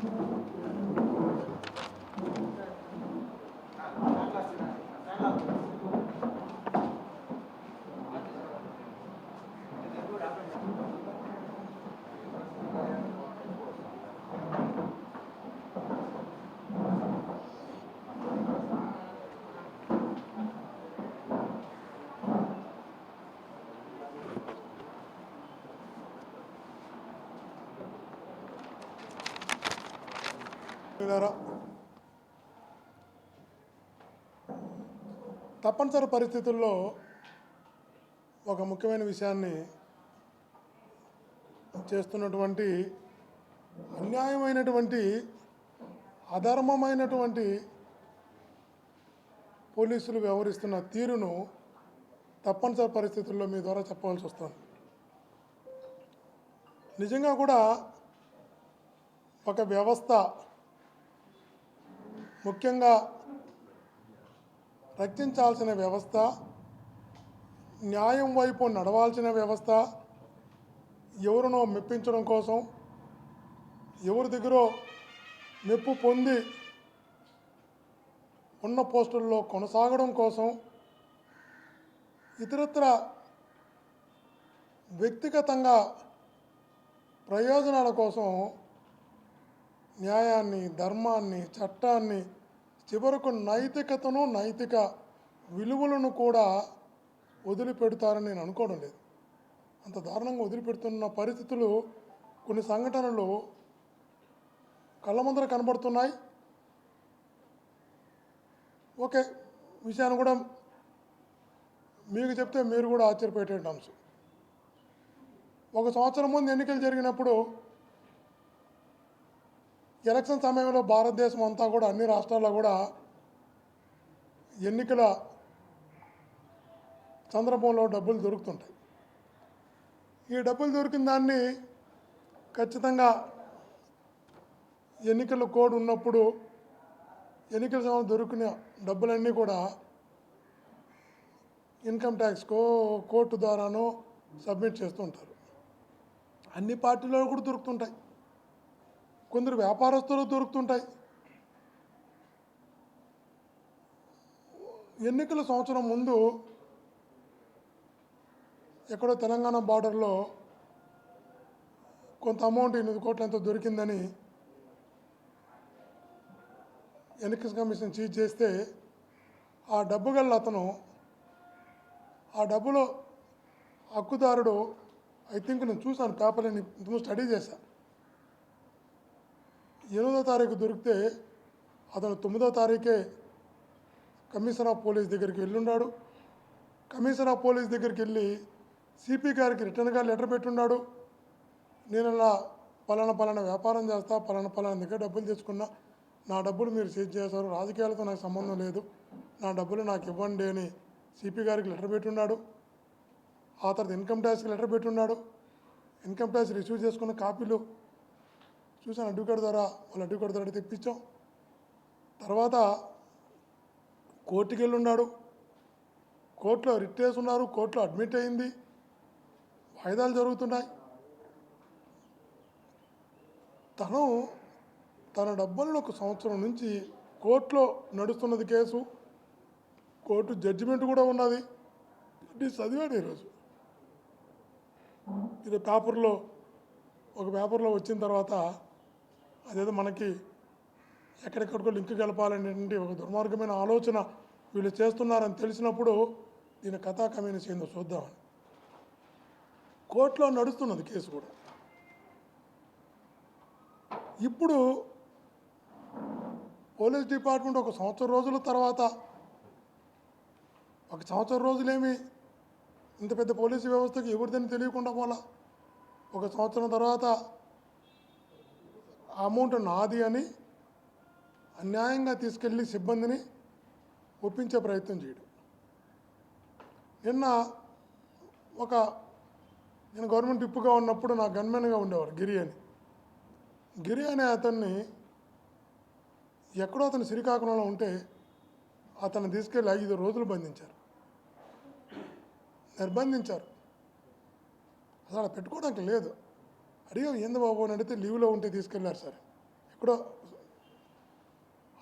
何? మిత్రులారా, తప్పనిసరి పరిస్థితుల్లో ఒక ముఖ్యమైన విషయాన్ని చేస్తున్నటువంటి అన్యాయమైనటువంటి అధర్మమైనటువంటి పోలీసులు వ్యవహరిస్తున్న తీరును తప్పనిసరి పరిస్థితుల్లో మీ ద్వారా చెప్పవలసి వస్తుంది. నిజంగా కూడా ఒక వ్యవస్థ ముఖ్యంగా రక్షించాల్సిన వ్యవస్థ న్యాయం వైపు నడవాల్సిన వ్యవస్థ ఎవరినో మెప్పించడం కోసం ఎవరి దగ్గర మెప్పు పొంది ఉన్న పోస్టుల్లో కొనసాగడం కోసం ఇతరత్ర వ్యక్తిగతంగా ప్రయోజనాల కోసం న్యాయాన్ని ధర్మాన్ని చట్టాన్ని చివరకు నైతికతను నైతిక విలువలను కూడా వదిలిపెడతారని నేను అనుకోవడం లేదు. అంత దారుణంగా వదిలిపెడుతున్న పరిస్థితులు కొన్ని సంఘటనలు కళ్ళ ముందర కనబడుతున్నాయి. ఓకే విషయాన్ని కూడా మీకు చెప్తే మీరు కూడా ఆశ్చర్యపోయేటువంటి అంశం. ఒక సంవత్సరం ముందు ఎన్నికలు జరిగినప్పుడు ఎలక్షన్ సమయంలో భారతదేశం అంతా కూడా అన్ని రాష్ట్రాల్లో కూడా ఎన్నికల సందర్భంలో డబ్బులు దొరుకుతుంటాయి. ఈ డబ్బులు దొరికిన దాన్ని ఖచ్చితంగా ఎన్నికల కోడ్ ఉన్నప్పుడు ఎన్నికల సమయంలో దొరికిన డబ్బులన్నీ కూడా ఇన్కమ్ ట్యాక్స్ కో కోర్టు ద్వారానో సబ్మిట్ చేస్తుంటారు. అన్ని పార్టీలలో కూడా దొరుకుతుంటాయి. కొందరు వ్యాపారస్తులు దొరుకుతుంటాయి. ఎన్నికల సంవత్సరం ముందు ఎక్కడో తెలంగాణ బార్డర్లో కొంత అమౌంట్ ఎనిమిది కోట్ల ఎంతో దొరికిందని ఎన్నికల కమిషన్ చీజ్ చేస్తే ఆ డబ్బు గల్ల అతను ఆ డబ్బులో హక్కుదారుడు ఐ థింక్ నేను చూశాను పేపర్ని స్టడీ చేశాను ఎనిమిదో తారీఖు దొరికితే అతను తొమ్మిదో తారీఖే కమిషనర్ ఆఫ్ పోలీస్ దగ్గరికి వెళ్ళున్నాడు కమిషనర్ ఆఫ్ పోలీస్ దగ్గరికి వెళ్ళి సిపి గారికి రిటర్న్గా లెటర్ పెట్టున్నాడు నేను అలా పలానా పలానా వ్యాపారం చేస్తా పలానా పలానా దగ్గర డబ్బులు తెచ్చుకున్నా నా డబ్బులు మీరు సీజ్ చేశారు రాజకీయాలతో నాకు సంబంధం లేదు నా డబ్బులు నాకు ఇవ్వండి అని సిపి గారికి లెటర్ పెట్టున్నాడు ఆ తర్వాత ఇన్కమ్ ట్యాక్స్కి లెటర్ పెట్టున్నాడు ఇన్కమ్ ట్యాక్స్ రిసీవ్ చేసుకున్న కాపీలు చూసాను అడ్వకేట్ ద్వారా వాళ్ళ అడ్వకేట్ ద్వారా తెప్పించాం. తర్వాత కోర్టుకి వెళ్ళి ఉన్నాడు. కోర్టులో రిట్ ఉన్నారు. కోర్టులో అడ్మిట్ అయింది. వాయిదాలు జరుగుతున్నాయి. తను తన డబ్బులను ఒక సంవత్సరం నుంచి కోర్టులో నడుస్తున్నది కేసు. కోర్టు జడ్జిమెంట్ కూడా ఉన్నది. ఇది చదివాడు ఈరోజు. ఇది పేపర్లో ఒక పేపర్లో వచ్చిన తర్వాత అదేదో మనకి ఎక్కడెక్కడికో లింక్ కలపాలనేటువంటి ఒక దుర్మార్గమైన ఆలోచన వీళ్ళు చేస్తున్నారని తెలిసినప్పుడు దీని కథా కమ్యూనిస్ ఏందో చూద్దామని. కోర్టులో నడుస్తున్నది కేసు కూడా. ఇప్పుడు పోలీస్ డిపార్ట్మెంట్ ఒక సంవత్సరం రోజుల తర్వాత ఒక సంవత్సరం రోజులేమి ఇంత పెద్ద పోలీసు వ్యవస్థకి ఎవరిదని తెలియకుండా పోలా? ఒక సంవత్సరం తర్వాత అమౌంట్ నాది అని అన్యాయంగా తీసుకెళ్ళి సిబ్బందిని ఒప్పించే ప్రయత్నం చేయడం. నిన్న ఒక నేను గవర్నమెంట్ ఇప్పుగా ఉన్నప్పుడు నా గన్మెన్గా ఉండేవారు గిరి అని. గిరి అనే అతన్ని ఎక్కడో అతను శ్రీకాకుళంలో ఉంటే అతను తీసుకెళ్ళి ఐదు రోజులు బంధించారు. నిర్బంధించారు. అసలు అలా పెట్టుకోవడానికి లేదు. అడిగా ఏంది బాబు అని అడిగితే లీవ్లో ఉంటే తీసుకెళ్ళారు సార్. ఎక్కడో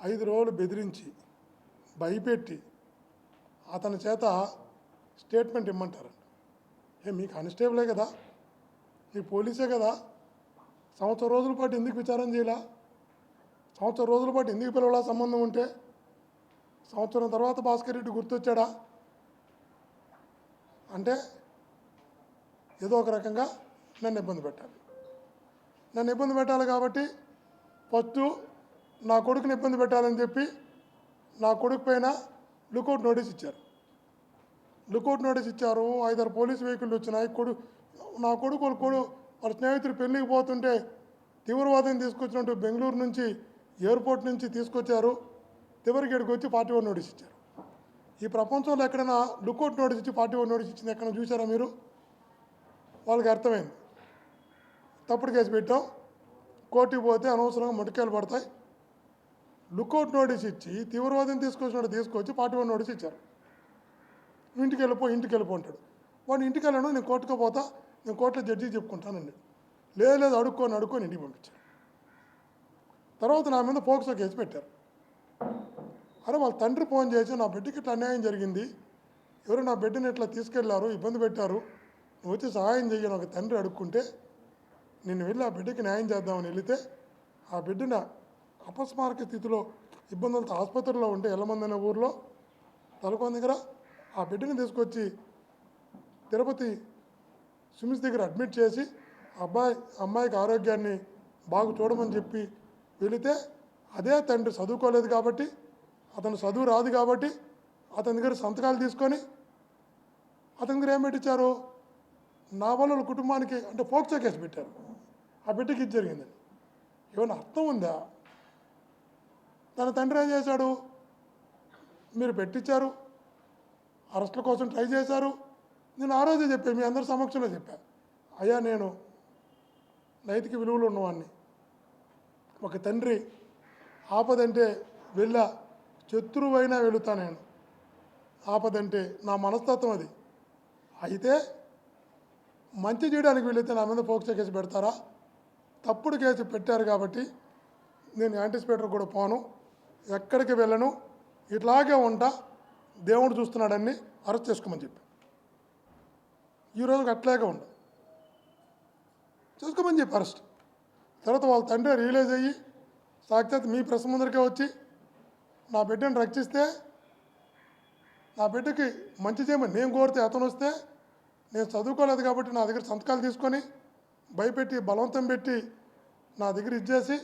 ఐదు రోజులు బెదిరించి భయపెట్టి అతని చేత స్టేట్మెంట్ ఇమ్మంటారండి ఏ మీ కానిస్టేబులే కదా? మీ పోలీసే కదా? సంవత్సరం రోజుల పాటు ఎందుకు విచారం చేయాల? సంవత్సరం రోజుల పాటు ఎందుకు పిల్లల సంబంధం ఉంటే? సంవత్సరం తర్వాత భాస్కర్ రెడ్డి గుర్తొచ్చాడా? అంటే ఏదో ఒక రకంగా నన్ను ఇబ్బంది పెట్టాలి. నన్ను ఇబ్బంది పెట్టాలి కాబట్టి ఫస్ట్ నా కొడుకుని ఇబ్బంది పెట్టాలని చెప్పి నా కొడుకు పైన లుకౌట్ నోటీస్ ఇచ్చారు. లుకౌట్ నోటీస్ ఇచ్చారు. ఐదారు పోలీస్ వెహికల్ వచ్చినాయి. కొడు నా కొడుకు వాళ్ళ కొడు వాళ్ళ స్నేహితుడు పెళ్ళికి పోతుంటే తీవ్రవాదం తీసుకొచ్చినట్టు బెంగళూరు నుంచి ఎయిర్పోర్ట్ నుంచి తీసుకొచ్చారు. తివరిగేడికి వచ్చి పార్టీ వన్ నోటీస్ ఇచ్చారు. ఈ ప్రపంచంలో ఎక్కడైనా లుకౌట్ నోటీస్ ఇచ్చి పార్టీ వన్ నోటీస్ ఇచ్చింది ఎక్కడ చూసారా మీరు? వాళ్ళకి అర్థమైంది. తప్పుడు కేసు పెట్టాం. కోర్టుకి పోతే అనవసరంగా ముటికాయలు పడతాయి. లుకౌట్ నోటీస్ ఇచ్చి తీవ్రవాదం తీసుకొచ్చినట్టు తీసుకొచ్చి పార్టీ వన్ నోటీస్ ఇచ్చారు. ఇంటికి వెళ్ళిపో ఇంటికి వెళ్ళిపో అంటాడు. వాడు ఇంటికి వెళ్ళను నేను కోర్టుకు పోతా నేను కోర్టులో జడ్జి చెప్పుకుంటానండి లేదు లేదు అడుక్కొని అడుక్కొని ఇంటికి పంపించారు. తర్వాత నా మీద పోక్సో కేసు పెట్టారు. అరే వాళ్ళ తండ్రి ఫోన్ చేసి నా బిడ్డకి ఇట్లా అన్యాయం జరిగింది. ఎవరు నా బిడ్డని ఇట్లా తీసుకెళ్ళారు ఇబ్బంది పెట్టారు. నువ్వు వచ్చి సహాయం చేయను ఒక తండ్రి అడుక్కుంటే నేను వెళ్ళి ఆ బిడ్డకి న్యాయం చేద్దామని వెళితే ఆ బిడ్డన అపస్మారక స్థితిలో ఇబ్బందులతో ఆసుపత్రిలో ఉంటే ఎల్లమంది అనే ఊర్లో తలకొని దగ్గర ఆ బిడ్డని తీసుకొచ్చి తిరుపతి సిమ్స్ దగ్గర అడ్మిట్ చేసి అబ్బాయి అమ్మాయికి ఆరోగ్యాన్ని బాగు చూడమని చెప్పి వెళితే అదే తండ్రి చదువుకోలేదు కాబట్టి అతను చదువు రాదు కాబట్టి అతని దగ్గర సంతకాలు తీసుకొని అతని దగ్గర ఏం పెట్టించారు నా వల్ల వాళ్ళ కుటుంబానికి అంటే ఫోక్సో కేసు పెట్టారు. ఆ బిడ్డకి ఇది జరిగిందండి. ఏమైనా అర్థం ఉందా? తన తండ్రి ఏం చేశాడు? మీరు పెట్టించారు అరెస్టుల కోసం ట్రై చేశారు. నేను ఆ రోజే చెప్పాను మీ అందరి సమక్షంలో చెప్పా. అయ్యా నేను నైతిక విలువలు ఉన్నవాడిని ఒక తండ్రి ఆపదంటే వెళ్ళా శత్రువైనా వెళుతా నేను. ఆపదంటే నా మనస్తత్వం అది. అయితే మంచి చేయడానికి వెళితే నా మీద ఫోక్స్ కేసు పెడతారా? తప్పుడు కేసు పెట్టారు కాబట్టి నేను యాంటిసిపేటర్ కూడా పోను ఎక్కడికి వెళ్ళను ఇట్లాగే ఉంటా దేవుడు చూస్తున్నాడని అరెస్ట్ చేసుకోమని చెప్పి. ఈరోజు అట్లాగే ఉండ. చేసుకోమని చెప్పి అరెస్ట్. తర్వాత వాళ్ళ తండ్రి రియలైజ్ అయ్యి సాక్షాత్ మీ ప్రశ్న ముందరికే వచ్చి నా బిడ్డను రక్షిస్తే నా బిడ్డకి మంచి చేయమని నేను కోరితే అతను వస్తే నేను చదువుకోలేదు కాబట్టి నా దగ్గర సంతకాలు తీసుకొని భయపెట్టి బలవంతం పెట్టి నా దగ్గర ఇచ్చేసి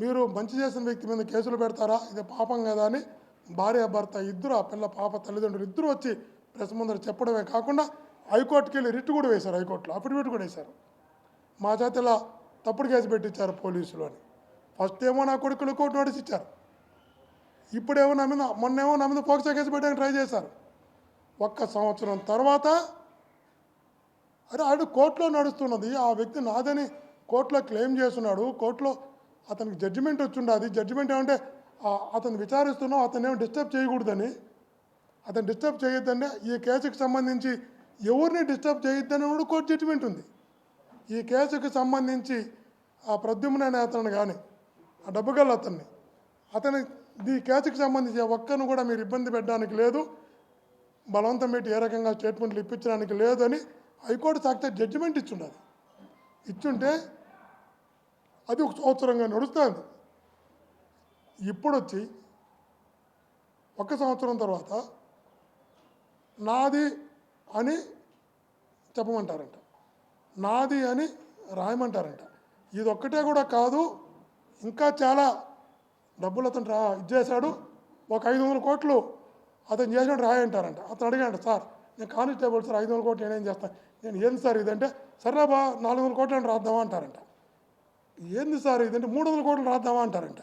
మీరు మంచి చేసిన వ్యక్తి మీద కేసులు పెడతారా? ఇది పాపం కదా అని భార్య భర్త ఇద్దరు ఆ పిల్ల పాప తల్లిదండ్రులు ఇద్దరు వచ్చి ప్రెస్ ముందర చెప్పడమే కాకుండా హైకోర్టుకి వెళ్ళి రిట్ కూడా వేశారు హైకోర్టులో. అఫిడవిట్ కూడా వేశారు. మా చేత ఇలా తప్పుడు కేసు పెట్టించారు పోలీసులు అని. ఫస్ట్ ఏమో నా కొడుకులు కోర్టు నోటీస్ ఇచ్చారు. ఇప్పుడేమో నా మీద మొన్నేమో నా మీద ఫోక్సా కేసు పెట్టడానికి ట్రై చేశారు. ఒక్క సంవత్సరం తర్వాత అరే ఆడు కోర్టులో నడుస్తున్నది ఆ వ్యక్తి నాదని కోర్టులో క్లెయిమ్ చేస్తున్నాడు కోర్టులో అతనికి జడ్జిమెంట్ వచ్చిండదు. జడ్జిమెంట్ ఏమంటే అతను విచారిస్తున్నాం అతను ఏమి డిస్టర్బ్ చేయకూడదని. అతను డిస్టర్బ్ చేయొద్దంటే ఈ కేసుకు సంబంధించి ఎవరిని డిస్టర్బ్ చేయొద్దని కూడా కోర్టు జడ్జిమెంట్ ఉంది. ఈ కేసుకు సంబంధించి ఆ ప్రద్యుమ్న అనే అతను కానీ ఆ డబ్బుగల్ అతన్ని అతని ఈ కేసుకు సంబంధించి ఒక్కరిని కూడా మీరు ఇబ్బంది పెట్టడానికి లేదు. బలవంతం పెట్టి ఏ రకంగా స్టేట్మెంట్లు ఇప్పించడానికి లేదని హైకోర్టు తాకితే జడ్జిమెంట్ ఇచ్చుండదు ఇచ్చుంటే అది ఒక సంవత్సరంగా నడుస్తుంది. ఇప్పుడు వచ్చి ఒక సంవత్సరం తర్వాత నాది అని చెప్పమంటారంట. నాది అని రాయమంటారంట. ఇది ఒక్కటే కూడా కాదు ఇంకా చాలా డబ్బులు అతను రా ఇచ్చేశాడు ఒక ఐదు వందల కోట్లు అతను చేసినట్టు రాయంటారంట. అతను అడిగాడు సార్ నేను కానిస్టేబుల్ సార్ ఐదు వందల కోట్లు నేనేం చేస్తాను నేను ఏంది సార్ ఇదంటే సరే బా నాలుగు వందల కోట్లు రాద్దామా అంటారంట. ఏంది సార్ ఇదంటే మూడు వందల కోట్లు రాద్దామా అంటారంట.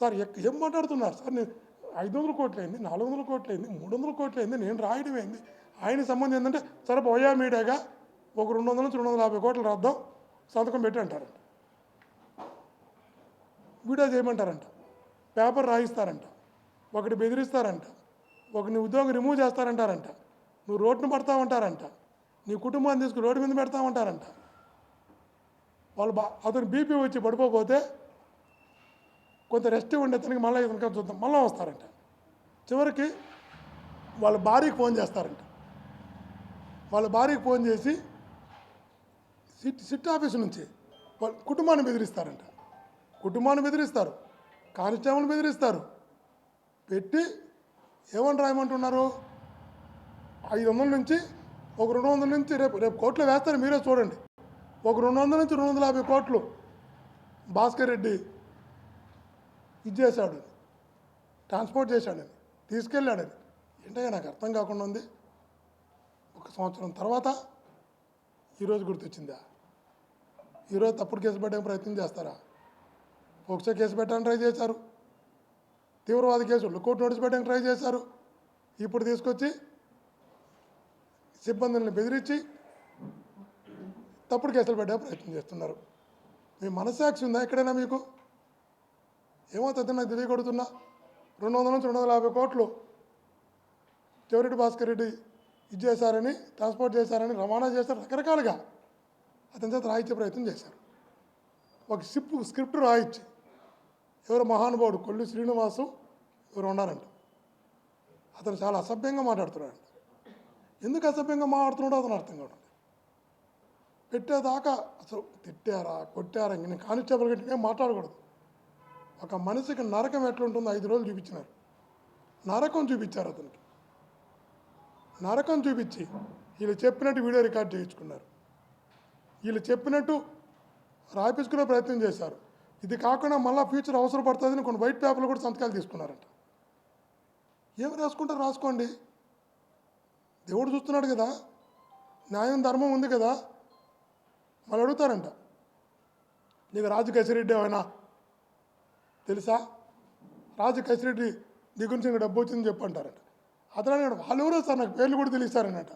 సార్ ఎక్క ఏం మాట్లాడుతున్నారు సార్? నేను ఐదు వందల కోట్లు అయింది నాలుగు వందల కోట్లు అయింది మూడు వందల కోట్లు అయింది నేను రాయడం ఏంది? ఆయన సంబంధం ఏంటంటే సరే పోయా మీడియాగా ఒక రెండు వందల నుంచి రెండు వందల యాభై కోట్లు రాద్దాం సంతకం పెట్టి అంటారంట. వీడియో చేయమంటారంట. పేపర్ రాయిస్తారంట. ఒకటి బెదిరిస్తారంట. ఒకరిని ఉద్యోగం రిమూవ్ చేస్తారంటారంట. నువ్వు రోడ్డును పడతావంటారంట నీ కుటుంబాన్ని తీసుకుని రోడ్డు మీద పెడతామంటారంట వాళ్ళు బా అతను బీపీ వచ్చి పడిపోతే కొంత రెస్ట్ ఉండే అతనికి మళ్ళీ ఇతనికి చూద్దాం. మళ్ళీ వస్తారంట. చివరికి వాళ్ళ భార్యకి ఫోన్ చేస్తారంట. వాళ్ళ భార్యకి ఫోన్ చేసి సిట్ సిట్ ఆఫీస్ నుంచి వాళ్ళ కుటుంబాన్ని బెదిరిస్తారంట. కుటుంబాన్ని బెదిరిస్తారు. కానిస్టేబుల్ని బెదిరిస్తారు. పెట్టి ఏమని రాయమంటున్నారు? ఐదు వందల నుంచి ఒక రెండు వందల నుంచి రేపు రేపు కోట్లు వేస్తారు మీరే చూడండి. ఒక రెండు వందల నుంచి రెండు వందల యాభై కోట్లు భాస్కర్ రెడ్డి ఇది చేశాడు ట్రాన్స్పోర్ట్ చేశాడని తీసుకెళ్ళాడని ఏంటంటే నాకు అర్థం కాకుండా ఉంది. ఒక సంవత్సరం తర్వాత ఈరోజు గుర్తొచ్చిందా? ఈరోజు తప్పుడు కేసు పెట్టడానికి ప్రయత్నం చేస్తారా? పోక్సో కేసు పెట్టడానికి ట్రై చేశారు. తీవ్రవాద కేసులు కోర్టు నోటీస్ పెట్టడానికి ట్రై చేశారు. ఇప్పుడు తీసుకొచ్చి సిబ్బందులను బెదిరించి తప్పుడు కేసులు పెట్టే ప్రయత్నం చేస్తున్నారు. మీ మనస్సాక్షి ఉందా ఎక్కడైనా మీకు? ఏమవుతుంది నాకు తెలియకొడుతున్నా రెండు వందల నుంచి రెండు వందల యాభై కోట్లు చెవిరెడ్డి భాస్కర్ రెడ్డి ఇది చేశారని ట్రాన్స్పోర్ట్ చేశారని రవాణా చేశారు రకరకాలుగా అతని చేత రాయించే ప్రయత్నం చేశారు. ఒక షిప్ స్క్రిప్ట్ రాయించి ఎవరు మహానుభావుడు కొల్లి శ్రీనివాసు ఎవరు ఉన్నారంట. అతను చాలా అసభ్యంగా మాట్లాడుతున్నాడు ఎందుకు అసభ్యంగా మాట్లాడుతున్నాడో అతను అర్థం కావడం పెట్టేదాకా అసలు తిట్టారా కొట్టారా ఇంక నేను కానిస్టేబుల్ గట్టి ఏం మాట్లాడకూడదు. ఒక మనిషికి నరకం ఎట్లుంటుందో ఐదు రోజులు చూపించినారు. నరకం చూపించారు అతనికి. నరకం చూపించి వీళ్ళు చెప్పినట్టు వీడియో రికార్డ్ చేయించుకున్నారు. వీళ్ళు చెప్పినట్టు రాయించుకునే ప్రయత్నం చేశారు. ఇది కాకుండా మళ్ళీ ఫ్యూచర్ అవసరపడుతుందని కొన్ని వైట్ పేపర్లు కూడా సంతకాలు తీసుకున్నారంట. ఏం రాసుకుంటారు రాసుకోండి. దేవుడు చూస్తున్నాడు కదా? న్యాయం ధర్మం ఉంది కదా? మళ్ళీ అడుగుతారంట. నీకు రాజు కసిరెడ్డి ఏమైనా తెలుసా? రాజు కసిరెడ్డి దిగురించి ఇంకా డబ్బు డబ్బు వచ్చిందని చెప్పంటారంట. అతను అడిగాడు వాళ్ళు ఎవరో సార్? నాకు పేర్లు కూడా తెలియస్తారనట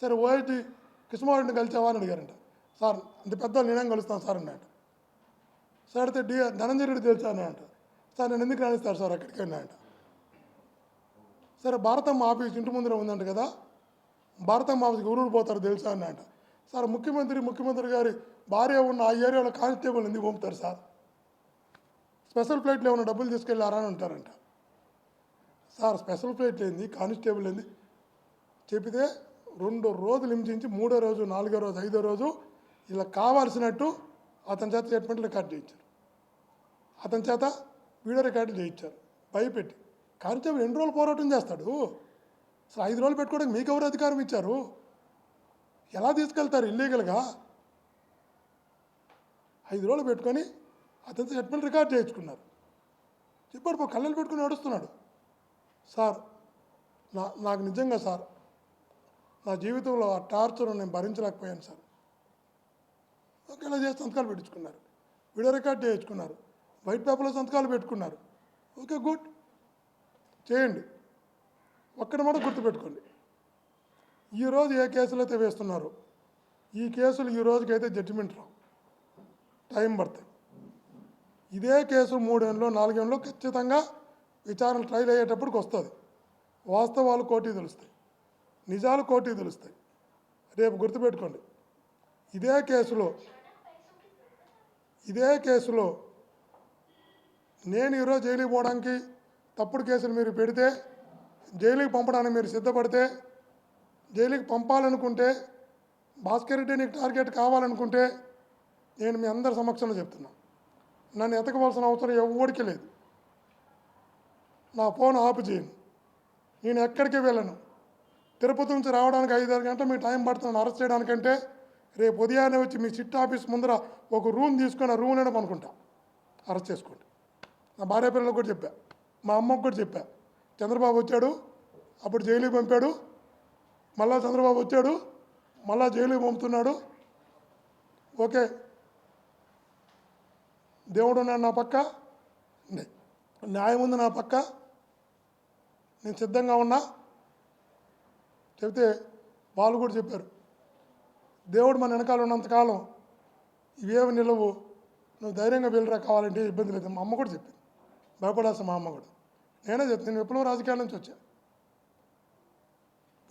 సరే ఓఐటి కృష్ణమారెడ్డిని కలిసావా? అని అడిగారంట. సార్ అంత పెద్ద నేనేం కలుస్తాను సార్? అన్నట్టు సార్ అయితే డి ధనంజయ రెడ్డి తెలుసా? అని అంట సార్ నేను ఎందుకు రాణిస్తారు సార్ అక్కడికి? అన్నట్టు సరే భారతమ్మ ఆఫీస్ ఇంటి ముందర ఉందంట కదా? భారతమ్మ ఆఫీస్కి ఊరూరు పోతారు తెలుసా అన్నట సార్ ముఖ్యమంత్రి ముఖ్యమంత్రి గారి భార్య ఉన్న ఆ ఏరియాలో కానిస్టేబుల్ ఎందుకు పంపుతారు సార్? స్పెషల్ ఫ్లైట్లో ఏమైనా డబ్బులు తీసుకెళ్ళారా అని అంటారంట. సార్ స్పెషల్ ఫ్లైట్ ఏంది? కానిస్టేబుల్ ఏంది? చెబితే రెండు రోజులు హింసించి మూడో రోజు నాలుగో రోజు ఐదో రోజు ఇలా కావాల్సినట్టు అతని చేత స్టేట్మెంట్ రికార్డ్ చేయించారు. అతని చేత వీడియో రికార్డు చేయించారు. భయపెట్టి కానిస్టేబుల్ ఎన్ని రోజులు పోరాటం చేస్తాడు? అసలు ఐదు రోజులు పెట్టుకోవడానికి మీకు ఎవరు అధికారం ఇచ్చారు? ఎలా తీసుకెళ్తారు ఇల్లీగల్గా ఐదు రోజులు పెట్టుకొని అతనితో స్టేట్మెంట్ రికార్డ్ చేయించుకున్నారు. చెప్పాడు పో కళ్ళలు పెట్టుకుని నడుస్తున్నాడు సార్ నా నాకు నిజంగా సార్ నా జీవితంలో ఆ టార్చర్ నేను భరించలేకపోయాను సార్. ఒకేలా చేసి సంతకాలు పెట్టించుకున్నారు. వీడియో రికార్డ్ చేయించుకున్నారు. వైట్ పేపర్లో సంతకాలు పెట్టుకున్నారు. Okay good. చేయండి. ఒక్కటి మాట గుర్తుపెట్టుకోండి. ఈరోజు ఏ కేసులు అయితే వేస్తున్నారో ఈ కేసులు ఈ రోజుకైతే జడ్జిమెంట్ రావు. టైం పడతాయి ఇదే కేసు మూడేళ్ళలో నాలుగేళ్ళలో ఖచ్చితంగా విచారణ ట్రైల్ అయ్యేటప్పటికి వస్తుంది. వాస్తవాలు కోర్టుకి తెలుస్తాయి. నిజాలు కోర్టుకి తెలుస్తాయి. రేపు గుర్తుపెట్టుకోండి. ఇదే కేసులో ఇదే కేసులో నేను ఈరోజు జైలుకి పోవడానికి తప్పుడు కేసులు మీరు పెడితే జైలుకి పంపడానికి మీరు సిద్ధపడితే జైలుకి పంపాలనుకుంటే భాస్కర్ రెడ్డి నీకు టార్గెట్ కావాలనుకుంటే నేను మీ అందరి సమక్షంలో చెప్తున్నాను నన్ను ఎతకవలసిన అవసరం ఎవరికి లేదు. నా ఫోన్ ఆపు చేయను నేను ఎక్కడికి వెళ్ళను? తిరుపతి నుంచి రావడానికి ఐదారు గంటలు మీ టైం పడుతుంది అరెస్ట్ చేయడానికంటే రేపు ఉదయాన్నే వచ్చి మీ సిట్ ఆఫీస్ ముందర ఒక రూమ్ తీసుకొని ఆ రూమ్లోనే పనుకుంటా. అరెస్ట్ చేసుకోండి. నా భార్య పిల్లలకు కూడా చెప్పా. మా అమ్మకు కూడా చెప్పా. చంద్రబాబు వచ్చాడు అప్పుడు జైలుకి పంపాడు మళ్ళా చంద్రబాబు వచ్చాడు మళ్ళా జైలుకి పంపుతున్నాడు. ఓకే. దేవుడు ఉన్నాడు నా పక్క న్యాయం ఉంది నా పక్క నేను సిద్ధంగా ఉన్నా. చెబితే వాళ్ళు కూడా చెప్పారు. దేవుడు మన వెనకాల ఉన్నంతకాలం ఇవేమి నిలవు నువ్వు ధైర్యంగా వెళ్ళరా కావాలంటే ఇబ్బంది లేదు. మా అమ్మ కూడా చెప్పింది. భయపడాల్సిన మా అమ్మ కూడా. నేనే చెప్తాను నేను విప్లవ రాజకీయాల నుంచి వచ్చా.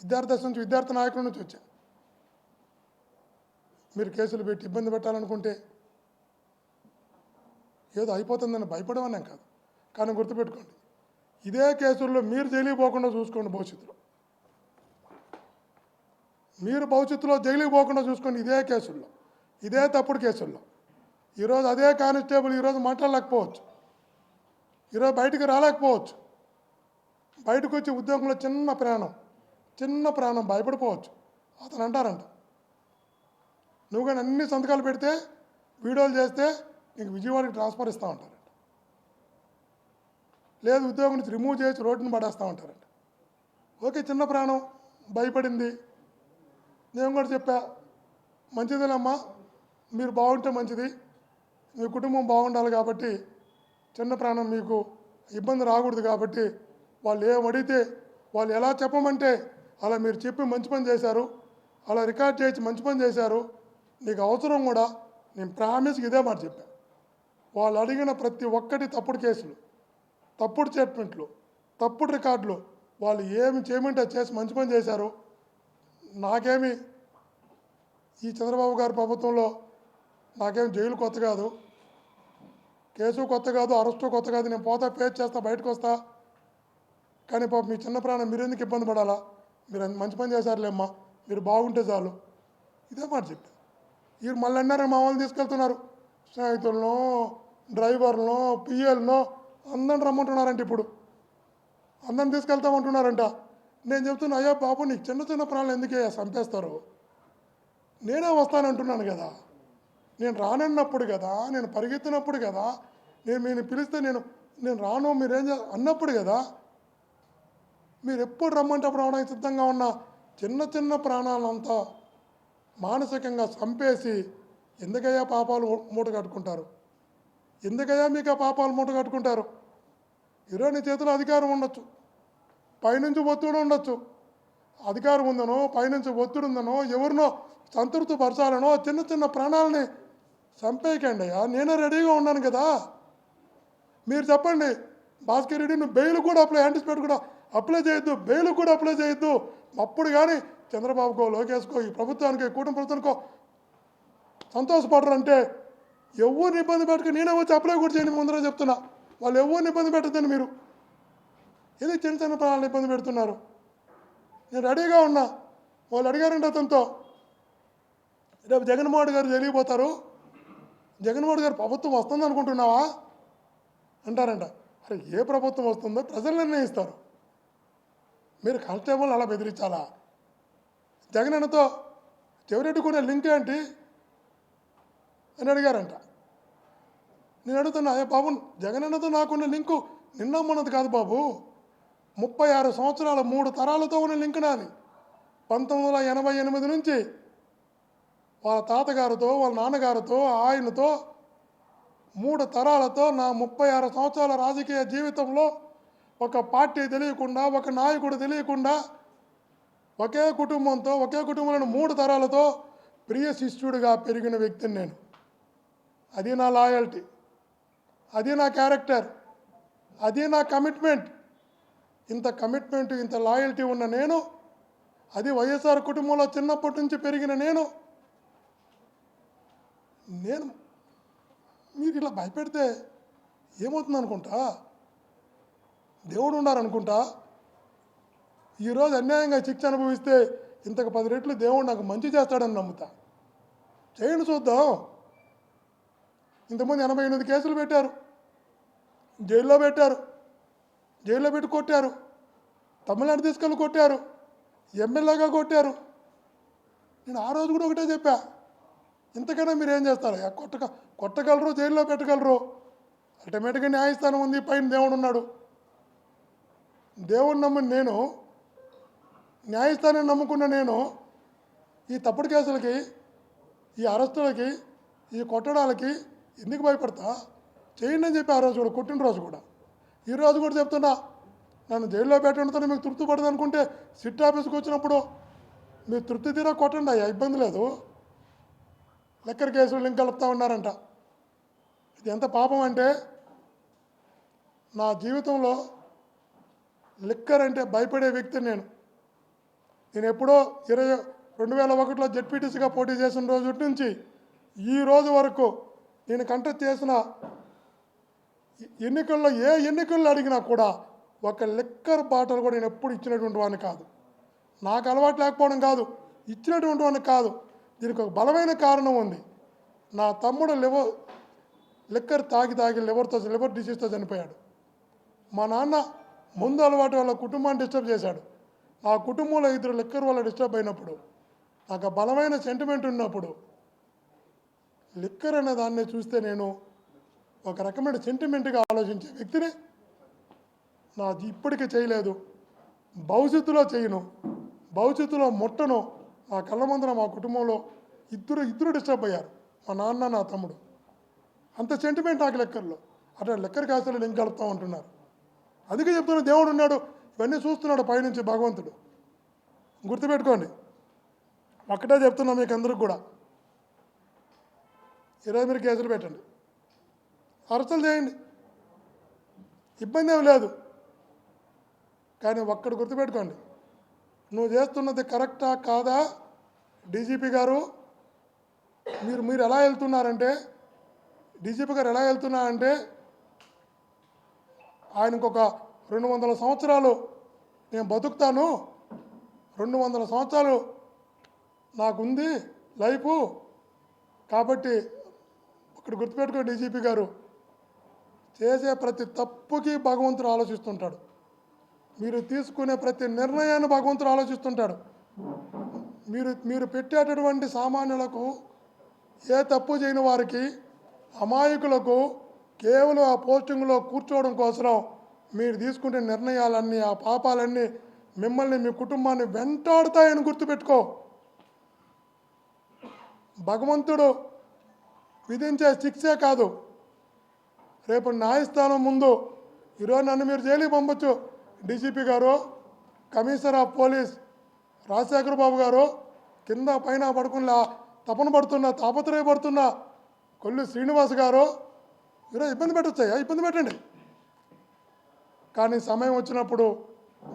విద్యార్థి దశ నుంచి విద్యార్థి నాయకుల నుంచి వచ్చా. మీరు కేసులు పెట్టి ఇబ్బంది పెట్టాలనుకుంటే ఏదో అయిపోతుందని భయపడమన్నాం కాదు. కానీ గుర్తుపెట్టుకోండి ఇదే కేసుల్లో మీరు జైలుకి పోకుండా చూసుకోండి భవిష్యత్తులో. మీరు భవిష్యత్తులో జైలుకి పోకుండా చూసుకోండి ఇదే కేసుల్లో ఇదే తప్పుడు కేసుల్లో. ఈరోజు అదే కానిస్టేబుల్ ఈరోజు మాట్లాడలేకపోవచ్చు. ఈరోజు బయటికి రాలేకపోవచ్చు. బయటకు వచ్చి ఉద్యోగంలో చిన్న ప్రాణం చిన్న ప్రాణం భయపడిపోవచ్చు. అతను అంటారంట. నువ్వు కానీ అన్ని సంతకాలు పెడితే వీడియోలు చేస్తే నీకు విజయవాడకి ట్రాన్స్ఫర్ ఇస్తా ఉంటారంట లేదు ఉద్యోగం నుంచి రిమూవ్ చేసి రోడ్డుని పడేస్తూ ఉంటారంట ఓకే చిన్న ప్రాణం భయపడింది. నేను కూడా చెప్పా మంచిదేనమ్మా మీరు బాగుంటే మంచిది. మీ కుటుంబం బాగుండాలి కాబట్టి చిన్న ప్రాణం మీకు ఇబ్బంది రాకూడదు కాబట్టి వాళ్ళు ఏం అడిగితే వాళ్ళు ఎలా చెప్పమంటే అలా మీరు చెప్పి మంచి పని చేశారు అలా రికార్డ్ చేసి మంచి పని చేశారు నీకు అవసరం కూడా నేను ప్రామిస్కి ఇదే మాట చెప్పాను వాళ్ళు అడిగిన ప్రతి ఒక్కటి తప్పుడు కేసులు తప్పుడు స్టేట్మెంట్లు తప్పుడు రికార్డులు వాళ్ళు ఏమి చేయమంటే అది చేసి మంచి పని చేశారు. నాకేమి ఈ చంద్రబాబు గారి ప్రభుత్వంలో నాకేం జైలు కొత్త కాదు కేసు కొత్త కాదు అరెస్టు కొత్త కాదు నేను పోతా ఫేస్ చేస్తా బయటకు వస్తా కానీ పాప మీ చిన్న ప్రాణం మీరు ఎందుకు ఇబ్బంది పడాలా? మీరు మంచి పని చేశారులేమ్మా మీరు బాగుంటే చాలు. ఇదే మాట చెప్పారు వీరు మళ్ళీ అన్నారని మా వాళ్ళని తీసుకెళ్తున్నారు. స్నేహితులను డ్రైవర్లను పిఎల్ను అందరిని రమ్మంటున్నారంట ఇప్పుడు. అందరిని తీసుకెళ్తామంటున్నారంట. నేను చెప్తున్నా అయ్యా బాబు నీకు చిన్న చిన్న ప్రాణాలు ఎందుకే చంపేస్తారు? నేనే వస్తానంటున్నాను కదా. నేను రానన్నప్పుడు కదా నేను పరిగెత్తినప్పుడు కదా నేను మీరు పిలిస్తే నేను నేను రాను మీరేం చే అన్నప్పుడు కదా మీరు ఎప్పుడు రమ్మంటే అప్పుడు రావడానికి సిద్ధంగా ఉన్న చిన్న చిన్న ప్రాణాలంతా మానసికంగా చంపేసి ఎందుకయ్యా పాపాలు మూట కట్టుకుంటారు? ఎందుకయ్యా మీకు ఆ పాపాలు మూట కట్టుకుంటారు? ఈరోజు నీ చేతిలో అధికారం ఉండొచ్చు. పైనుంచి ఒత్తిడి ఉండొచ్చు. అధికారం ఉందనో పైనుంచి ఒత్తిడి ఉందనో ఎవరినో సంతృప్తి పరచాలనో చిన్న చిన్న ప్రాణాలని చంపేయకండి అయ్యా. నేనే రెడీగా ఉన్నాను కదా. మీరు చెప్పండి భాస్కర్ రెడ్డి నువ్వు బెయిల్ కూడా అప్లై యాంటిసిపేట్ కూడా అప్లై చేయొద్దు బెయిల్ కూడా అప్లై చేయొద్దు. అప్పుడు కానీ చంద్రబాబుకో లోకేష్కో ఈ ప్రభుత్వానికి కూటమి ప్రభుత్వానికో సంతోషపడరంటే ఎవరిని ఇబ్బంది పెట్టక నేనే వచ్చి అప్లై కూడా చేయని ముందర చెప్తున్నా. వాళ్ళు ఎవరిని ఇబ్బంది పెట్టద్దని మీరు? ఏదో చిన్న చిన్న ప్రాణాలను ఇబ్బంది పెడుతున్నారు? నేను రెడీగా ఉన్నా. వాళ్ళు అడిగారంటే అతనితో. రేపు జగన్మోహన్ గారు జరిగిపోతారు. జగన్మోహన్ గారు ప్రభుత్వం వస్తుంది అనుకుంటున్నావా అంటారంట. అరే ఏ ప్రభుత్వం వస్తుందో ప్రజలు నిర్ణయిస్తారు. మీరు కానిస్టేబుల్ అలా బెదిరించాలా? జగన్ అన్నతో చెవిరెడ్డుకునే లింక్ ఏంటి? అని అడిగారంట. నేను అడుగుతున్నా ఏ బాబు జగన్ అన్నతో నాకున్న లింకు నిన్న మొన్నది కాదు బాబు. ముప్పై ఆరు సంవత్సరాల మూడు తరాలతో ఉన్న లింక్ నాది. పంతొమ్మిది వందల ఎనభై ఎనిమిది నుంచి వాళ్ళ తాతగారితో వాళ్ళ నాన్నగారితో ఆయనతో మూడు తరాలతో నా ముప్పై ఆరు సంవత్సరాల రాజకీయ జీవితంలో ఒక పార్టీ తెలియకుండా ఒక నాయకుడు తెలియకుండా ఒకే కుటుంబంతో ఒకే కుటుంబంలోని మూడు తరాలతో ప్రియ శిష్యుడిగా పెరిగిన వ్యక్తిని నేను. అది నా లాయల్టీ అది నా క్యారెక్టర్ అది నా కమిట్మెంట్ ఇంత కమిట్మెంట్ ఇంత లాయల్టీ ఉన్న నేను అది వైఎస్ఆర్ కుటుంబంలో చిన్నప్పటి నుంచి పెరిగిన నేను నేను మీరు ఇలా భయపెడితే ఏమవుతుంది అనుకుంటా దేవుడు ఉన్నారనుకుంటా? ఈరోజు అన్యాయంగా శిక్ష అనుభవిస్తే ఇంతకు పది రెట్లు దేవుడు నాకు మంచి చేస్తాడని నమ్ముతా. చేయండి చూద్దాం. ఇంతకుముందు ఎనభై ఎనిమిది కేసులు పెట్టారు. జైల్లో పెట్టారు. జైల్లో పెట్టి కొట్టారు. తమిళనాడు తీసుకెళ్ళి కొట్టారు. ఎమ్మెల్యేగా కొట్టారు. నేను ఆ రోజు కూడా ఒకటే చెప్పా. ఇంతకైనా మీరు ఏం చేస్తారు? కొట్టక కొట్టగలరు జైల్లో పెట్టగలరు? అల్టిమేట్గా న్యాయస్థానం ఉంది పైన దేవుడు ఉన్నాడు. దేవుడు నమ్మిన నేను న్యాయస్థానాన్ని నమ్ముకున్న నేను ఈ తప్పుడు కేసులకి ఈ అరెస్టులకి ఈ కొట్టడాలకి ఎందుకు భయపడతా? చేయండి అని చెప్పి ఆ రోజు కూడా కొట్టిన రోజు కూడా. ఈ రోజు కూడా చెప్తున్నా నన్ను జైల్లో పెట్టడంతో మీకు తృప్తి పడదు అనుకుంటే సిట్ ఆఫీస్కి వచ్చినప్పుడు మీరు తృప్తి తీరా కొట్టండి అయ్యా ఇబ్బంది లేదు. లెక్కర్ కేసులు లింక్ కలుపుతా ఉన్నారంట. ఇది ఎంత పాపం అంటే నా జీవితంలో లిక్కర్ అంటే భయపడే వ్యక్తిని నేను. నేను ఎప్పుడో ఇరవై రెండు వేల ఒకటిలో జెడ్పీటీసీగా పోటీ చేసిన రోజు నుంచి ఈ రోజు వరకు నేను కంటెస్ట్ చేసిన ఎన్నికల్లో ఏ ఎన్నికల్లో అడిగినా కూడా ఒక లిక్కర్ బాటలు కూడా నేను ఎప్పుడు ఇచ్చినటువంటి వాడిని కాదు. నాకు అలవాటు లేకపోవడం కాదు. ఇచ్చినటువంటి వాడిని కాదు. దీనికి ఒక బలమైన కారణం ఉంది. నా తమ్ముడు లివర్ లిక్కర్ తాగి తాగి లివర్తో లివర్ డిసీజ్తో చనిపోయాడు. మా నాన్న ముందు అలవాటు వాళ్ళ కుటుంబాన్ని డిస్టర్బ్ చేశాడు. ఆ కుటుంబంలో ఇద్దరు లిక్కర్ వల్ల డిస్టర్బ్ అయినప్పుడు నాకు బలమైన సెంటిమెంట్ ఉన్నప్పుడు లిక్కర్ అనే దాన్ని చూస్తే నేను ఒక రకమైన సెంటిమెంట్గా ఆలోచించే వ్యక్తిని. నా ఇప్పటికీ చేయలేదు. భవిష్యత్తులో చేయను. భవిష్యత్తులో ముట్టను నా కళ్ళ ముందర మా కుటుంబంలో ఇద్దరు ఇద్దరు డిస్టర్బ్ అయ్యారు. మా నాన్న నా తమ్ముడు. అంత సెంటిమెంట్ నాకు లెక్కర్లో అట్లా లెక్కర్ కాస్తలు లింక్ కలుపుతూ ఉంటున్నారు. అందుకే చెప్తున్నా దేవుడు ఉన్నాడు. ఇవన్నీ చూస్తున్నాడు పైనుంచి భగవంతుడు. గుర్తుపెట్టుకోండి. ఒక్కటే చెప్తున్నా మీకు అందరికి కూడా. ఈరోజు మీరు కేసులు పెట్టండి. అరెస్టులు చేయండి. ఇబ్బంది ఏమి లేదు. కానీ ఒక్కడు గుర్తుపెట్టుకోండి. నువ్వు చేస్తున్నది కరెక్టా కాదా? డీజీపీ గారు మీరు మీరు ఎలా వెళ్తున్నారంటే డీజీపీ గారు ఎలా వెళ్తున్నారంటే ఆయనకు ఒక రెండు వందల సంవత్సరాలు నేను బతుకుతాను. రెండు వందల సంవత్సరాలు నాకుంది లైఫ్. కాబట్టి ఇక్కడ గుర్తుపెట్టుకో డీజీపీ గారు. చేసే ప్రతి తప్పుకి భగవంతుడు ఆలోచిస్తుంటాడు. మీరు తీసుకునే ప్రతి నిర్ణయాన్ని భగవంతుడు ఆలోచిస్తుంటాడు. మీరు మీరు పెట్టేటటువంటి సామాన్యులకు ఏ తప్పు చేయని వారికి అమాయకులకు కేవలం ఆ పోస్టింగ్లో కూర్చోవడం కోసం మీరు తీసుకునే నిర్ణయాలన్నీ ఆ పాపాలన్నీ మిమ్మల్ని మీ కుటుంబాన్ని వెంటాడుతాయని గుర్తుపెట్టుకో. భగవంతుడు విధించే శిక్షే కాదు. రేపు న్యాయస్థానం ముందు ఈరోజు నన్ను మీరు జైలుకి పంపొచ్చు. డీజీపీ గారు commissioner of police Rajasekhara Babu garu కింద పైన పడుకున్న తపన పడుతున్న తాపత్రయపడుతున్న కొల్లు శ్రీనివాస్ గారు ఈరోజు ఇబ్బంది పెట్టొచ్చాయా? ఇబ్బంది పెట్టండి. కానీ సమయం వచ్చినప్పుడు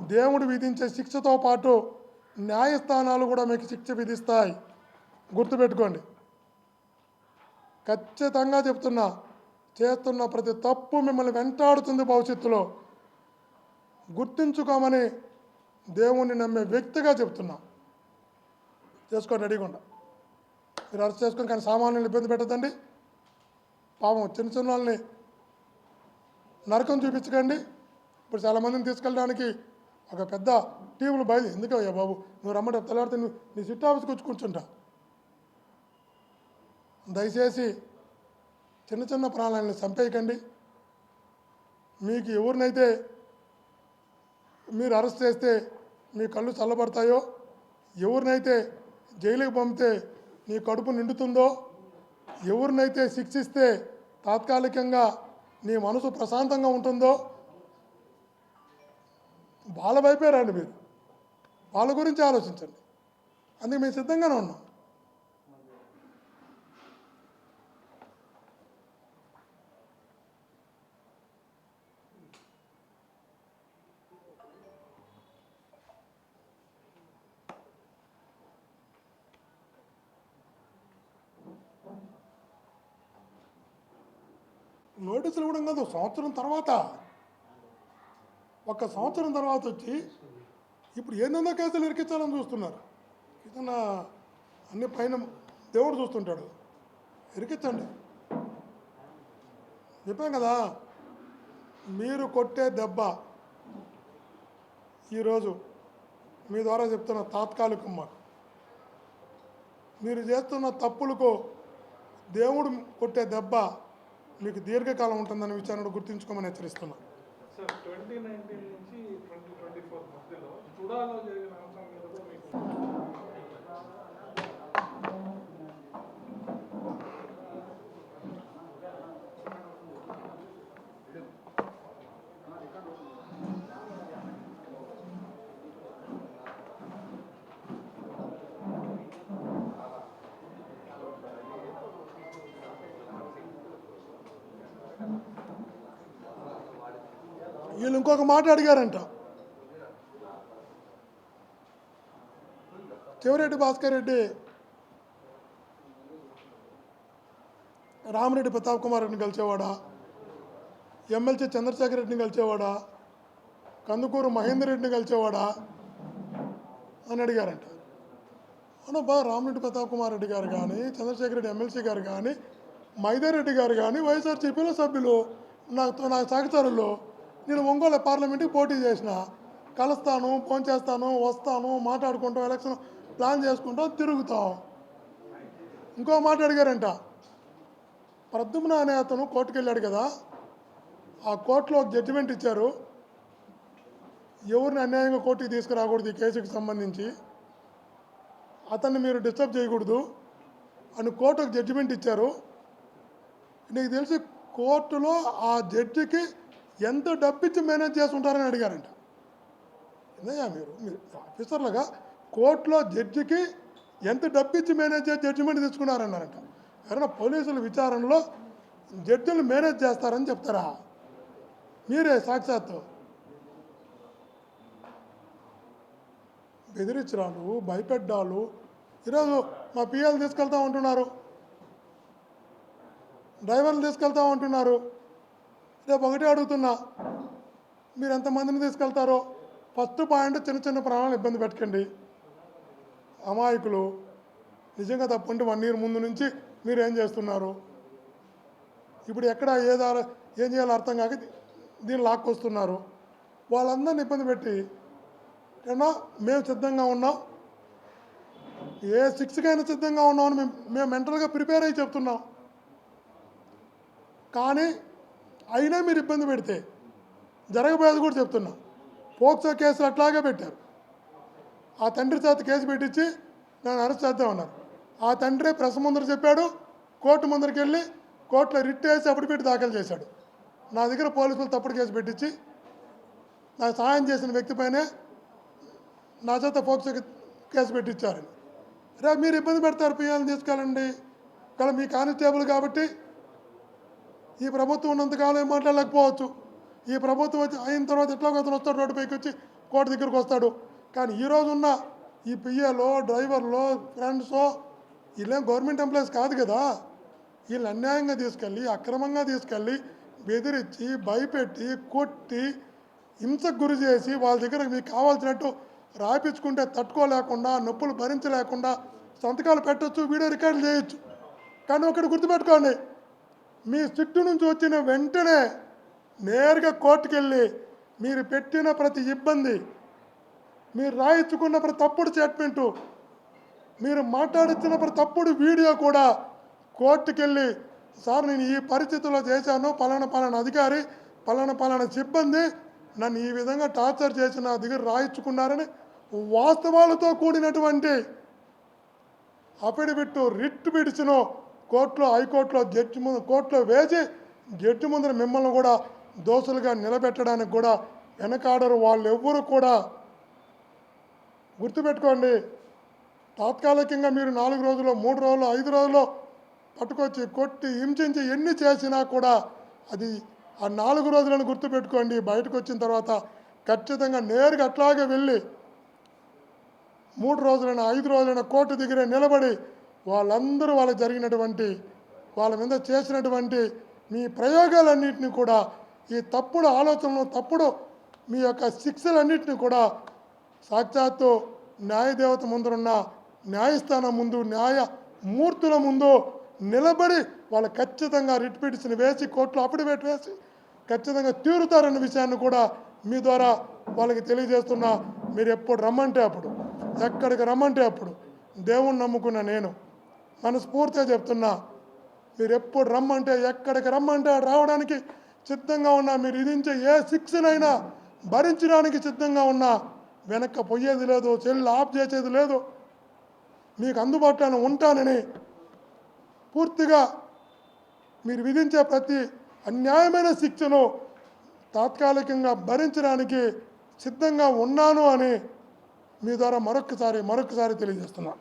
దేవుడు విధించే శిక్షతో పాటు న్యాయస్థానాలు కూడా మీకు శిక్ష విధిస్తాయి. గుర్తుపెట్టుకోండి. ఖచ్చితంగా చెప్తున్నా చేస్తున్న ప్రతి తప్పు మిమ్మల్ని వెంటాడుతుంది భవిష్యత్తులో. గుర్తించుకోమని దేవుణ్ణి నమ్మే వ్యక్తిగా చెప్తున్నా. చేసుకోండి రెడీగా మీరు అరెస్ట్ చేసుకొని కానీ సామాన్యులు ఇబ్బంది పెట్టదండి పాపం చిన్న చిన్న వాళ్ళని నరకం చూపించకండి. ఇప్పుడు చాలామందిని తీసుకెళ్ళడానికి ఒక పెద్ద టీములు బయలు ఎందుకయ్యా బాబు? నువ్వు రమ్మంటే తెల్లారితే నువ్వు నీ సిట్ ఆఫీస్కి వచ్చి కూర్చుంటా. దయచేసి చిన్న చిన్న ప్రాణాలను చంపేయకండి. మీకు ఎవరినైతే మీరు అరెస్ట్ చేస్తే మీ కళ్ళు చల్లబడతాయో ఎవరినైతే జైలుకి పంపితే నీ కడుపు నిండుతుందో ఎవరినైతే శిక్షిస్తే తాత్కాలికంగా నీ మనసు ప్రశాంతంగా ఉంటుందో వాళ్ళ వైపే రండి మీరు. వాళ్ళ గురించి ఆలోచించండి. అందుకే మేము సిద్ధంగానే ఉన్నాం. ఉండదు సంవత్సరం తర్వాత. ఒక సంవత్సరం తర్వాత వచ్చి ఇప్పుడు ఏందో కేసులు ఇరికించాలని చూస్తున్నారు. ఏదన్నా అన్ని పైన దేవుడు చూస్తుంటాడు. ఇరికించండి. చెప్పాం కదా మీరు కొట్టే దెబ్బ ఈరోజు మీ ద్వారా చెప్తున్న తాత్కాలికమ్మ మీరు చేస్తున్న తప్పులకు దేవుడు కొట్టే దెబ్బ మీకు దీర్ఘకాలం ఉంటుందన్న విషయాన్ని గుర్తుంచుకోమని హెచ్చరిస్తున్నాను సార్ ట్వంటీ నైన్టీన్ నుంచి ట్వంటీ ట్వంటీ ఫోర్ మధ్యలో చుడాలో జరిగిన అంశం మీద కూడా మీకు వీళ్ళు ఇంకొక మాట అడిగారంట. చెవిరెడ్డి భాస్కర్ రెడ్డి. రామిరెడ్డి ప్రతాప్ కుమార్ రెడ్డిని కలిసేవాడా? ఎమ్మెల్సీ చంద్రశేఖర్ రెడ్డిని కలిసేవాడా? కందుకూరు మహేందర్ రెడ్డిని కలిసేవాడా? అని అడిగారంట. అవునబ్బా రామరెడ్డి ప్రతాప్ కుమార్ రెడ్డి గారు కానీ చంద్రశేఖర్ రెడ్డి ఎమ్మెల్సీ గారు కానీ మైదారెడ్డి గారు కానీ వైఎస్ఆర్సీపీలో సభ్యులు నాకు నా సహచరులు నేను ఒంగోలు పార్లమెంట్కి పోటీ చేసిన. కలుస్తాను ఫోన్ చేస్తాను వస్తాను మాట్లాడుకుంటాం ఎలక్షన్ ప్లాన్ చేసుకుంటాం తిరుగుతాం. ఇంకో మాట అడిగారంట. ప్రద్యుమ్న అనే అతను కోర్టుకెళ్ళాడు కదా. ఆ కోర్టులో ఒక జడ్జిమెంట్ ఇచ్చారు. ఎవరిని అన్యాయంగా కోర్టుకి తీసుకురాకూడదు ఈ కేసుకి సంబంధించి. అతన్ని మీరు డిస్టర్బ్ చేయకూడదు అని కోర్టుకు జడ్జిమెంట్ ఇచ్చారు. నీకు తెలిసి కోర్టులో ఆ జడ్జికి ఎంత డబ్బిచ్చి మేనేజ్ చేస్తుంటారని అడిగారంట. ఎందుయ్యా మీరు? మీరు ఆఫీసర్లుగా కోర్టులో జడ్జికి ఎంత డబ్బిచ్చి మేనేజ్ చేసి జడ్జిమెంట్ తెచ్చుకున్నారన్నారంట. ఎవరైనా పోలీసుల విచారణలో జడ్జిలు మేనేజ్ చేస్తారని చెప్తారా? మీరే సాక్షాత్తు. బెదిరించడాలు భయపెట్టాలు. ఈరోజు మా పిఎల్ తీసుకెళ్తా ఉంటున్నారు. డ్రైవర్లు తీసుకెళ్తా ఉంటున్నారు. రేపు ఒకటే అడుగుతున్నా. మీరు ఎంతమందిని తీసుకెళ్తారో ఫస్ట్ పాయింట్ చిన్న చిన్న ప్రాణాలు ఇబ్బంది పెట్టకండి. అమాయకులు. నిజంగా తప్పండి వన్ ఇయర్ ముందు నుంచి మీరు ఏం చేస్తున్నారు? ఇప్పుడు ఎక్కడ ఏదో ఏం చేయాలో అర్థం కాక దీన్ని లాక్కొస్తున్నారు. వాళ్ళందరిని ఇబ్బంది పెట్టి ఏమన్నా మేము సిద్ధంగా ఉన్నాం. ఏ సిక్స్కైనా సిద్ధంగా ఉన్నామని మేము మేము మెంటల్గా ప్రిపేర్ అయ్యి చెప్తున్నాం. కానీ అయినా మీరు ఇబ్బంది పెడితే. జరగబోయేది కూడా చెప్తున్నా. పోక్సో కేసులు అట్లాగే పెట్టారు. ఆ తండ్రి చేత కేసు పెట్టించి నన్ను అరెస్ట్ చేద్దామన్నారు ఆ తండ్రి ప్రెస్ ముందర చెప్పాడు కోర్టు ముందరికి వెళ్ళి కోర్టులో రిట్ వేసి అప్పుడు పెట్టి దాఖలు చేశాడు. నా దగ్గర పోలీసులు తప్పుడు కేసు పెట్టించి నాకు సహాయం చేసిన వ్యక్తిపైనే నా చేత పోక్సో కేసు పెట్టించారని రేపు మీరు ఇబ్బంది పెడతారు పిల్లల్ని తీసుకెళ్ళండి. ఇక్కడ మీ కానిస్టేబుల్ కాబట్టి ఈ ప్రభుత్వం ఉన్నంతకాలం ఏం మాట్లాడలేకపోవచ్చు. ఈ ప్రభుత్వం వచ్చి అయిన తర్వాత ఎట్లా అతను వస్తాడు రోడ్డు పైకి వచ్చి కోర్టు దగ్గరికి వస్తాడు. కానీ ఈ రోజు ఉన్న ఈ పిఏలో డ్రైవర్లో ఫ్రెండ్సో వీళ్ళేం గవర్నమెంట్ ఎంప్లాయీస్ కాదు కదా. వీళ్ళు అన్యాయంగా తీసుకెళ్ళి అక్రమంగా తీసుకెళ్ళి బెదిరించి భయపెట్టి కొట్టి హింసకు గురి చేసి వాళ్ళ దగ్గర మీకు కావాల్సినట్టు రాయించుకుంటే తట్టుకోలేకుండా నొప్పులు భరించలేకుండా సంతకాలు పెట్టచ్చు వీడియో రికార్డులు చేయొచ్చు. కానీ ఒకటి గుర్తుపెట్టుకోండి. మీ చుట్టూ నుంచి వచ్చిన వెంటనే నేరుగా కోర్టుకెళ్ళి మీరు పెట్టిన ప్రతి ఇబ్బంది మీరు రాయించుకున్న ప్రతి తప్పుడు స్టేట్మెంటు మీరు మాట్లాడించిన ప్రతి తప్పుడు వీడియో కూడా కోర్టుకెళ్ళి సార్ నేను ఈ పరిస్థితుల్లో చేశాను పలానా పలానా అధికారి పలానా పలానా సిబ్బంది నన్ను ఈ విధంగా టార్చర్ చేసి నా దగ్గర రాయించుకున్నారని వాస్తవాలతో కూడినటువంటి అఫిడవిట్ రిట్ పిడిచినో కోర్టులో హైకోర్టులో జడ్జి ముందు కోర్టులో వేసి జడ్జి ముందర మిమ్మల్ని కూడా దోషులుగా నిలబెట్టడానికి కూడా వెనకాడరు వాళ్ళు ఎవ్వరు కూడా. గుర్తుపెట్టుకోండి తాత్కాలికంగా మీరు నాలుగు రోజులు మూడు రోజులు ఐదు రోజులు పట్టుకొచ్చి కొట్టి హింసించి ఎన్ని చేసినా కూడా అది ఆ నాలుగు రోజులను గుర్తుపెట్టుకోండి బయటకు వచ్చిన తర్వాత ఖచ్చితంగా నేరుగా అట్లాగే వెళ్ళి మూడు రోజులైనా ఐదు రోజులైనా కోర్టు దగ్గర నిలబడి వాళ్ళందరూ వాళ్ళకి జరిగినటువంటి వాళ్ళ మీద చేసినటువంటి మీ ప్రయోగాలన్నింటినీ కూడా ఈ తప్పుడు ఆలోచనలు తప్పుడు మీ యొక్క శిక్షలన్నింటినీ కూడా సాక్షాత్తు న్యాయదేవత ముందరున్న న్యాయస్థానం ముందు న్యాయ మూర్తుల ముందు నిలబడి వాళ్ళు ఖచ్చితంగా రిట్ పిటిషన్ వేసి కోర్టులో అఫిడవిట్ వేసి ఖచ్చితంగా తీరుతారన్న విషయాన్ని కూడా మీ ద్వారా వాళ్ళకి తెలియజేస్తున్నా. మీరు ఎప్పుడు రమ్మంటే అప్పుడు ఎక్కడికి రమ్మంటే అప్పుడు దేవుణ్ణి నమ్ముకున్న నేను. మనస్ఫూర్తిగా చెప్తున్నా. మీరు ఎప్పుడు రమ్మంటే ఎక్కడికి రమ్మంటే రావడానికి సిద్ధంగా ఉన్నా. మీరు విధించే ఏ శిక్షనైనా భరించడానికి సిద్ధంగా ఉన్నా. వెనక్కి పోయేది లేదు చెల్లి ఆఫ్ చేసేది లేదు. మీకు అందుబాటులో ఉంటానని పూర్తిగా మీరు విధించే ప్రతి అన్యాయమైన శిక్షను తాత్కాలికంగా భరించడానికి సిద్ధంగా ఉన్నాను అని మీ ద్వారా మరొకసారి మరొకసారి తెలియజేస్తున్నాను